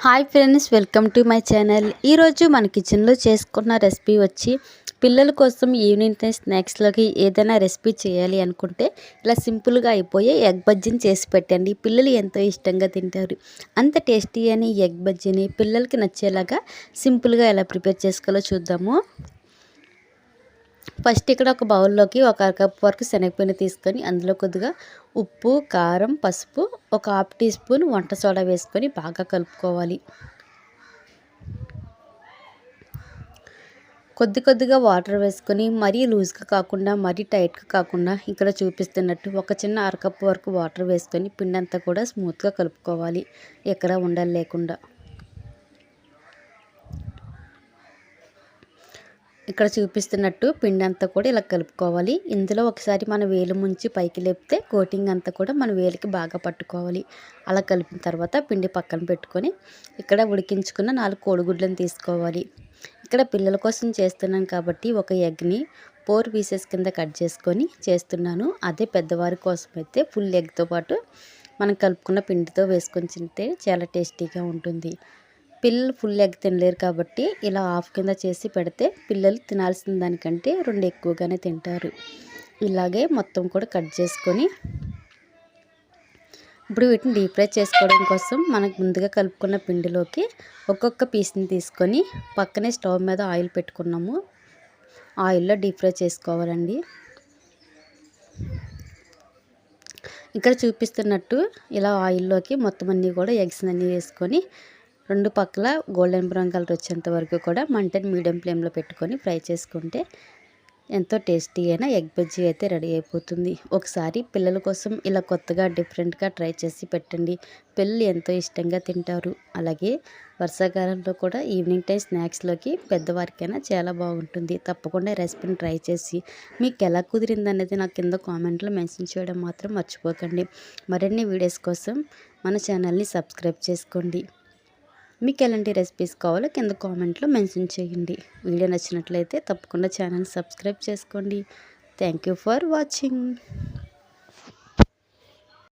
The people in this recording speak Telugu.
Hi friends welcome to my channel. ఈరోజు మన కిచెన్లో చేసుకున్న రెసిపీ వచ్చి పిల్లల కోసం ఈవినింగ్ టైం స్నాక్స్లోకి ఏదైనా రెసిపీ చేయాలి అనుకుంటే ఇలా సింపుల్గా అయిపోయే ఎగ్ బజ్జీని చేసి పెట్టండి. పిల్లలు ఎంతో ఇష్టంగా తింటారు. అంత టేస్టీ అని ఎగ్ బజ్జీని పిల్లలకి నచ్చేలాగా సింపుల్గా ఎలా ప్రిపేర్ చేసుకోవాలో చూద్దాము. ఫస్ట్ ఇక్కడ ఒక బౌల్లోకి ఒక అరకప్ వరకు శనగపిండి తీసుకొని అందులో కొద్దిగా ఉప్పు కారం పసుపు ఒక హాఫ్ టీ స్పూన్ వంట సోడా వేసుకొని బాగా కలుపుకోవాలి. కొద్ది కొద్దిగా వాటర్ వేసుకొని మరీ లూజ్గా కాకుండా మరీ టైట్గా కాకుండా ఇక్కడ చూపిస్తున్నట్టు ఒక చిన్న అరకప్పు వరకు వాటర్ వేసుకొని పిండి అంతా కూడా స్మూత్గా కలుపుకోవాలి. ఎక్కడ ఉండాలి లేకుండా ఇక్కడ చూపిస్తున్నట్టు పిండి అంతా కూడా ఇలా కలుపుకోవాలి. ఇందులో ఒకసారి మన వేలు ముంచి పైకి లేపితే కోటింగ్ అంతా కూడా మన వేలికి బాగా పట్టుకోవాలి. అలా కలిపిన తర్వాత పిండి పక్కన పెట్టుకొని ఇక్కడ ఉడికించుకున్న నాలుగు కోడిగుడ్లను తీసుకోవాలి. ఇక్కడ పిల్లల కోసం చేస్తున్నాను కాబట్టి ఒక ఎగ్ని ఫోర్ పీసెస్ కింద కట్ చేసుకొని చేస్తున్నాను. అదే పెద్దవారి కోసం అయితే ఫుల్ ఎగ్తో పాటు మనం కలుపుకున్న పిండితో వేసుకొని తింటే చాలా టేస్టీగా ఉంటుంది. పిల్లలు ఫుల్ ఎగ్ తినలేరు కాబట్టి ఇలా హాఫ్ కింద చేసి పెడితే పిల్లలు తినాల్సిన దానికంటే రెండు ఎక్కువగానే తింటారు. ఇలాగే మొత్తం కూడా కట్ చేసుకొని ఇప్పుడు వీటిని డీప్ ఫ్రై చేసుకోవడం కోసం మనకు ముందుగా కలుపుకున్న పిండిలోకి ఒక్కొక్క పీస్ని తీసుకొని పక్కనే స్టవ్ మీద ఆయిల్ పెట్టుకున్నాము. ఆయిల్లో డీప్ ఫ్రై చేసుకోవాలండి. ఇక్కడ చూపిస్తున్నట్టు ఇలా ఆయిల్లోకి మొత్తం అన్నీ కూడా ఎగ్స్ అన్నీ వేసుకొని రెండు పక్కల గోల్డెన్ బ్రౌన్ కలర్ వచ్చేంత వరకు కూడా మంటని మీడియం ఫ్లేమ్లో పెట్టుకొని ఫ్రై చేసుకుంటే ఎంతో టేస్టీ అయిన ఎగ్ బజ్జీ అయితే రెడీ అయిపోతుంది. ఒకసారి పిల్లల కోసం ఇలా కొత్తగా డిఫరెంట్గా ట్రై చేసి పెట్టండి. పిల్లలు ఎంతో ఇష్టంగా తింటారు. అలాగే వర్షాకాలంలో కూడా ఈవినింగ్ టైం స్నాక్స్లోకి పెద్దవారికైనా చాలా బాగుంటుంది. తప్పకుండా రెసిపీని ట్రై చేసి మీకు ఎలా కుదిరింది అనేది నాకు కింద కామెంట్లో మెన్షన్ చేయడం మాత్రం మర్చిపోకండి. మరిన్ని వీడియోస్ కోసం మన ఛానల్ని సబ్స్క్రైబ్ చేసుకోండి. మీకు ఎలాంటి రెసిపీస్ కావాలో కింద కామెంట్లో మెన్షన్ చేయండి. వీడియో నచ్చినట్లయితే తప్పకుండా ఛానల్ సబ్స్క్రైబ్ చేసుకోండి. Thank for watching